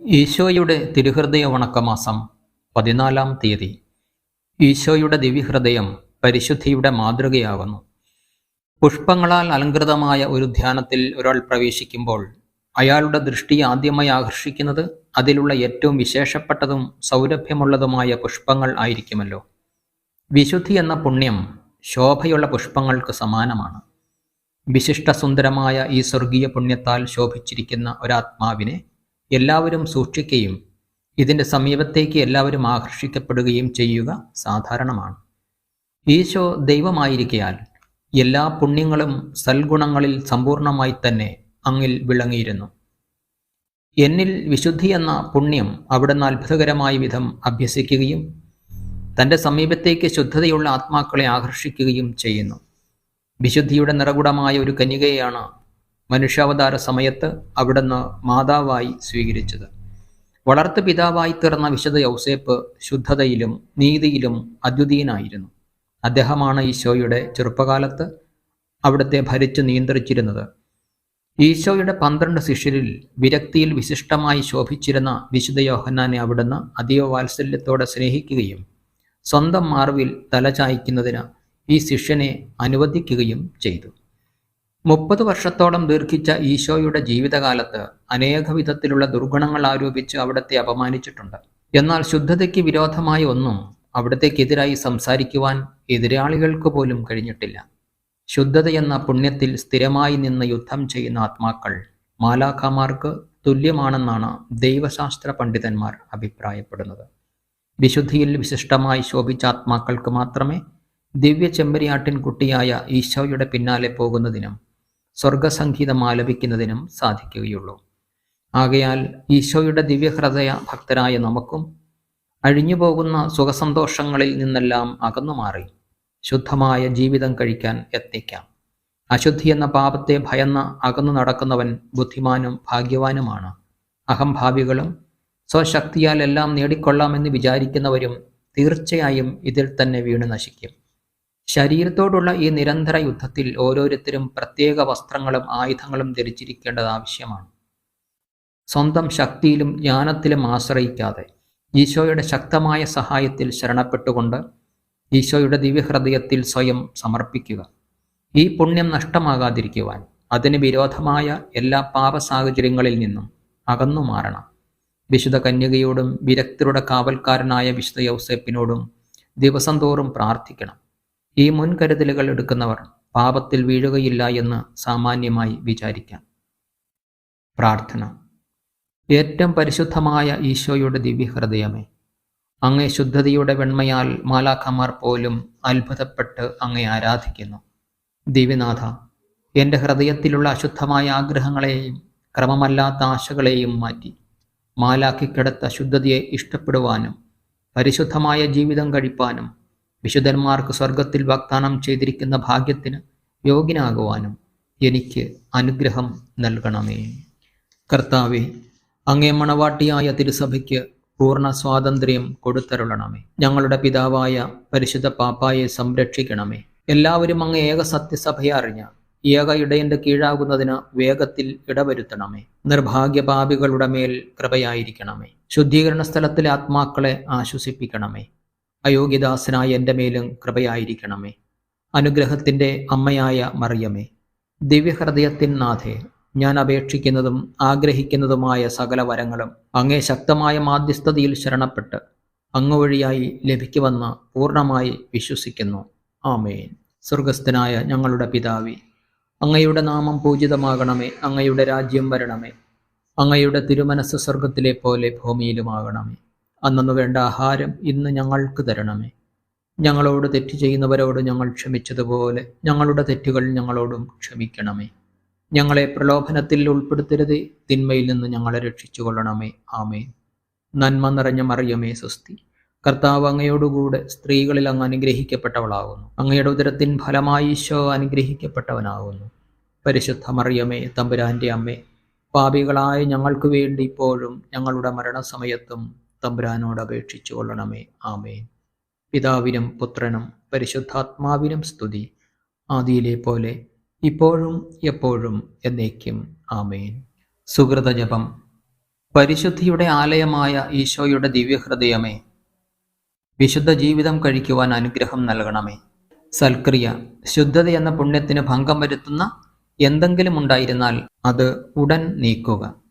ഈശോയുടെ തിരുഹൃദയ വണക്കമാസം പതിനാലാം തീയതി. ഈശോയുടെ ദിവ്യഹൃദയം പരിശുദ്ധിയുടെ മാതൃകയാകുന്നു. പുഷ്പങ്ങളാൽ അലങ്കൃതമായ ഒരു ധ്യാനത്തിൽ ഒരാൾ പ്രവേശിക്കുമ്പോൾ അയാളുടെ ദൃഷ്ടി ആദ്യമായി ആകർഷിക്കുന്നത് അതിലുള്ള ഏറ്റവും വിശേഷപ്പെട്ടതും സൗരഭ്യമുള്ളതുമായ പുഷ്പങ്ങൾ ആയിരിക്കുമല്ലോ. വിശുദ്ധി എന്ന പുണ്യം ശോഭയുള്ള പുഷ്പങ്ങൾക്ക് സമാനമാണ്. വിശിഷ്ടസുന്ദരമായ ഈ സ്വർഗീയ പുണ്യത്താൽ ശോഭിച്ചിരിക്കുന്ന ഒരാത്മാവിനെ എല്ലാവരും സൂക്ഷിക്കുകയും ഇതിന്റെ സമീപത്തേക്ക് എല്ലാവരും ആകർഷിക്കപ്പെടുകയും ചെയ്യുക സാധാരണമാണ്. ഈശോ ദൈവമായിരിക്കയാൽ എല്ലാ പുണ്യങ്ങളും സൽഗുണങ്ങളിൽ സമ്പൂർണമായി തന്നെ അങ്ങിൽ വിളങ്ങിയിരുന്നു. എന്നിൽ വിശുദ്ധി എന്ന പുണ്യം അവിടുന്ന് അത്ഭുതകരമായ വിധം അഭ്യസിക്കുകയും തന്റെ സമീപത്തേക്ക് ശുദ്ധതയുള്ള ആത്മാക്കളെ ആകർഷിക്കുകയും ചെയ്യുന്നു. വിശുദ്ധിയുടെ നിറകുടമായ ഒരു കന്യകയാണ് മനുഷ്യാവതാര സമയത്ത് അവിടുന്ന് മാതാവായി സ്വീകരിച്ചത്. വളർത്തു പിതാവായി തീർന്ന വിശുദ്ധ യൗസേപ്പ് ശുദ്ധതയിലും നീതിയിലും അദ്വിതീയനായിരുന്നു. അദ്ദേഹമാണ് ഈശോയുടെ ചെറുപ്പകാലത്ത് അവിടുത്തെ ഭരിച്ചു നിയന്ത്രിച്ചിരുന്നത്. ഈശോയുടെ പന്ത്രണ്ട് ശിഷ്യരിൽ വിരക്തിയിൽ വിശിഷ്ടമായി ശോഭിച്ചിരുന്ന വിശുദ്ധ യോഹന്നാനെ അവിടുന്ന് അതീവ വാത്സല്യത്തോടെ സ്നേഹിക്കുകയും സ്വന്തം മാർവിൽ തലചായ്ക്കുന്നതിന് ഈ ശിഷ്യനെ അനുവദിക്കുകയും ചെയ്തു. മുപ്പത് വർഷത്തോളം ദീർഘിച്ച ഈശോയുടെ ജീവിതകാലത്ത് അനേക വിധത്തിലുള്ള ദുർഗുണങ്ങൾ ആരോപിച്ച് അവിടത്തെ അപമാനിച്ചിട്ടുണ്ട്. എന്നാൽ ശുദ്ധതയ്ക്ക് വിരോധമായ ഒന്നും അവിടത്തേക്കെതിരായി സംസാരിക്കുവാൻ എതിരാളികൾക്ക് പോലും കഴിഞ്ഞിട്ടില്ല. ശുദ്ധത എന്ന പുണ്യത്തിൽ സ്ഥിരമായി നിന്ന് യുദ്ധം ചെയ്യുന്ന ആത്മാക്കൾ മാലാഖമാർക്ക് തുല്യമാണെന്നാണ് ദൈവശാസ്ത്ര പണ്ഡിതന്മാർ അഭിപ്രായപ്പെടുന്നത്. വിശുദ്ധിയിൽ വിശിഷ്ടമായി ശോഭിച്ച ആത്മാക്കൾക്ക് മാത്രമേ ദിവ്യ ചെമ്പരിയാട്ടിൻ കുട്ടിയായ ഈശോയുടെ പിന്നാലെ പോകുന്നതിനും സ്വർഗസംഗീതം ആലപിക്കുന്നതിനും സാധിക്കുകയുള്ളൂ. ആകയാൽ ഈശോയുടെ ദിവ്യഹൃദയ ഭക്തരായ നമുക്കും അഴിഞ്ഞുപോകുന്ന സുഖസന്തോഷങ്ങളിൽ നിന്നെല്ലാം അകന്നു മാറി ശുദ്ധമായ ജീവിതം കഴിക്കാൻ യത്നിക്കാം. അശുദ്ധി എന്ന പാപത്തെ ഭയന്ന അകന്നു നടക്കുന്നവൻ ബുദ്ധിമാനും ഭാഗ്യവാനുമാണ്. അഹംഭാവികളും സ്വശക്തിയാൽ എല്ലാം നേടിക്കൊള്ളാമെന്ന് വിചാരിക്കുന്നവരും തീർച്ചയായും ഇതിൽ തന്നെ വീണ് നശിക്കും. ശരീരത്തോടുള്ള ഈ നിരന്തര യുദ്ധത്തിൽ ഓരോരുത്തരും പ്രത്യേക വസ്ത്രങ്ങളും ആയുധങ്ങളും ധരിച്ചിരിക്കേണ്ടത് ആവശ്യമാണ്. സ്വന്തം ശക്തിയിലും ജ്ഞാനത്തിലും ആശ്രയിക്കാതെ ഈശോയുടെ ശക്തമായ സഹായത്തിൽ ശരണപ്പെട്ടുകൊണ്ട് ഈശോയുടെ ദിവ്യഹൃദയത്തിൽ സ്വയം സമർപ്പിക്കുക. ഈ പുണ്യം നഷ്ടമാകാതിരിക്കുവാൻ അതിന് വിരോധമായ എല്ലാ പാപ സാഹചര്യങ്ങളിൽ നിന്നും അകന്നു മാറണം. വിശുദ്ധ കന്യകയോടും വിരക്തരുടെ കാവൽക്കാരനായ വിശുദ്ധ യൗസേപ്പിനോടും ദിവസം തോറും പ്രാർത്ഥിക്കണം. ഈ മുൻകരുതലുകൾ എടുക്കുന്നവർ പാപത്തിൽ വീഴുകയില്ല എന്ന് സാമാന്യമായി വിചാരിക്കാം. പ്രാർത്ഥന. ഏറ്റവും പരിശുദ്ധമായ ഈശോയുടെ ദിവ്യഹൃദയമേ അങ്ങേ ശുദ്ധതയുടെ വെണ്മയാൽ മാലാഖമാർ പോലും അത്ഭുതപ്പെട്ട് അങ്ങേ ആരാധിക്കുന്നു. ദിവ്യനാഥ എന്റെ ഹൃദയത്തിലുള്ള അശുദ്ധമായ ആഗ്രഹങ്ങളെയും ക്രമമല്ലാത്ത ആശകളെയും മാറ്റി മാലാക്കിക്കിടത്ത ശുദ്ധതയെ ഇഷ്ടപ്പെടുവാനും പരിശുദ്ധമായ ജീവിതം കഴിപ്പാനും വിശുദ്ധന്മാർക്ക് സ്വർഗത്തിൽ വാഗ്ദാനം ചെയ്തിരിക്കുന്ന ഭാഗ്യത്തിന് യോഗ്യനാകുവാനും എനിക്ക് അനുഗ്രഹം നൽകണമേ. കർത്താവെ അങ്ങേ മണവാട്ടിയായ തിരുസഭയ്ക്ക് പൂർണ സ്വാതന്ത്ര്യം കൊടുത്തരുളണമേ. ഞങ്ങളുടെ പിതാവായ പരിശുദ്ധ പാപ്പായെ സംരക്ഷിക്കണമേ. എല്ലാവരും അങ്ങ് ഏക സത്യസഭയെ അറിഞ്ഞ ഏക ഇടയന്റെ കീഴാകുന്നതിന് വേഗത്തിൽ ഇടവരുത്തണമേ. നിർഭാഗ്യപാപികളുടെ മേൽ കൃപയായിരിക്കണമേ. ശുദ്ധീകരണ സ്ഥലത്തിലെ ആത്മാക്കളെ ആശ്വസിപ്പിക്കണമേ. അയോഗ്യദാസനായ എന്റെ മേലും കൃപയായിരിക്കണമേ. അനുഗ്രഹത്തിന്റെ അമ്മയായ മറിയമേ ദിവ്യഹൃദയത്തിൻ നാഥേ ഞാൻ അപേക്ഷിക്കുന്നതും ആഗ്രഹിക്കുന്നതുമായ സകല വരങ്ങളും അങ്ങേ ശക്തമായ മാധ്യസ്ഥതയിൽ ശരണപ്പെട്ട് അങ്ങ് വഴിയായി ലഭിക്കുമെന്ന് പൂർണമായി വിശ്വസിക്കുന്നു. ആമേൻ. സ്വർഗസ്ഥനായ ഞങ്ങളുടെ പിതാവി അങ്ങയുടെ നാമം പൂജിതമാകണമേ അങ്ങയുടെ രാജ്യം വരണമേ അങ്ങയുടെ തിരുമനസ് സ്വർഗത്തിലെ പോലെ ഭൂമിയിലുമാകണമേ. അന്നു വേണ്ട ആഹാരം ഇന്ന് ഞങ്ങൾക്ക് തരണമേ. ഞങ്ങളോട് തെറ്റ് ചെയ്യുന്നവരോട് ഞങ്ങൾ ക്ഷമിച്ചതുപോലെ ഞങ്ങളുടെ തെറ്റുകൾ ഞങ്ങളോടും ക്ഷമിക്കണമേ. ഞങ്ങളെ പ്രലോഭനത്തിൽ ഉൾപ്പെടുത്തരുതേ തിന്മയിൽ നിന്ന് ഞങ്ങളെ രക്ഷിച്ചുകൊള്ളണമേ. ആമേ നന്മ നിറഞ്ഞ മറിയമേ സ്വസ്തി. കർത്താവ് അങ്ങയോടുകൂടെ സ്ത്രീകളിൽ അങ്ങ് അനുഗ്രഹിക്കപ്പെട്ടവളാകുന്നു. അങ്ങയുടെ ഉദരത്തിൻ ഫലമായി ഈശോ അനുഗ്രഹിക്കപ്പെട്ടവനാകുന്നു. പരിശുദ്ധ മറിയമേ തമ്പുരാന്റെ അമ്മേ പാപികളായ ഞങ്ങൾക്ക് വേണ്ടി ഇപ്പോഴും ഞങ്ങളുടെ മരണസമയത്തും തമ്പുരാനോട് അപേക്ഷിച്ചു കൊള്ളണമേ. ആമേൻ. പിതാവിനും പുത്രനും പരിശുദ്ധാത്മാവിനും സ്തുതി. ആദിയിലെ പോലെ ഇപ്പോഴും എപ്പോഴും എന്നേക്കും. ആമേൻ. സുഹൃതജപം. പരിശുദ്ധിയുടെ ആലയമായ ഈശോയുടെ ദിവ്യഹൃദയമേ വിശുദ്ധ ജീവിതം കഴിക്കുവാൻ അനുഗ്രഹം നൽകണമേ. സൽക്രിയ ശുദ്ധത എന്ന പുണ്യത്തിന് ഭംഗം വരുത്തുന്ന എന്തെങ്കിലും ഉണ്ടായിരുന്നാൽ അത് ഉടൻ നീക്കുക.